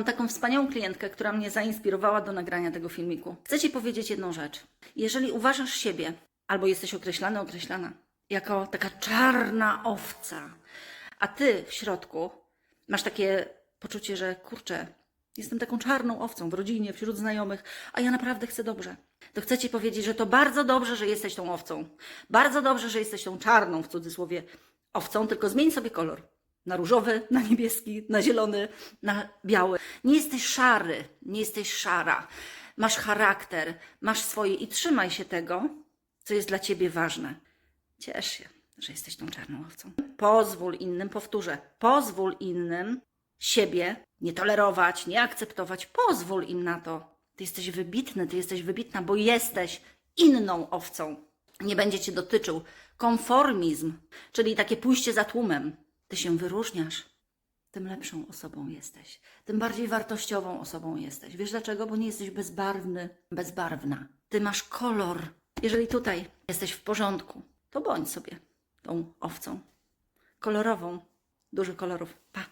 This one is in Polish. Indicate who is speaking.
Speaker 1: Mam taką wspaniałą klientkę, która mnie zainspirowała do nagrania tego filmiku. Chcę Ci powiedzieć jedną rzecz. Jeżeli uważasz siebie, albo jesteś określany, określana, jako taka czarna owca, a Ty w środku masz takie poczucie, że kurczę, jestem taką czarną owcą w rodzinie, wśród znajomych, a ja naprawdę chcę dobrze. To chcę Ci powiedzieć, że to bardzo dobrze, że jesteś tą owcą. Bardzo dobrze, że jesteś tą czarną, w cudzysłowie, owcą, tylko zmień sobie kolor. Na różowy, na niebieski, na zielony, na biały. Nie jesteś szary, nie jesteś szara. Masz charakter, masz swoje i trzymaj się tego, co jest dla Ciebie ważne. Ciesz się, że jesteś tą czarną owcą. Pozwól innym, powtórzę, pozwól innym siebie nie tolerować, nie akceptować. Pozwól im na to. Ty jesteś wybitny, ty jesteś wybitna, bo jesteś inną owcą. Nie będzie cię dotyczył konformizm, czyli takie pójście za tłumem. Ty się wyróżniasz, tym lepszą osobą jesteś, tym bardziej wartościową osobą jesteś. Wiesz dlaczego? Bo nie jesteś bezbarwny, bezbarwna. Ty masz kolor. Jeżeli tutaj jesteś w porządku, to bądź sobie tą owcą kolorową. Dużo kolorów. Pa!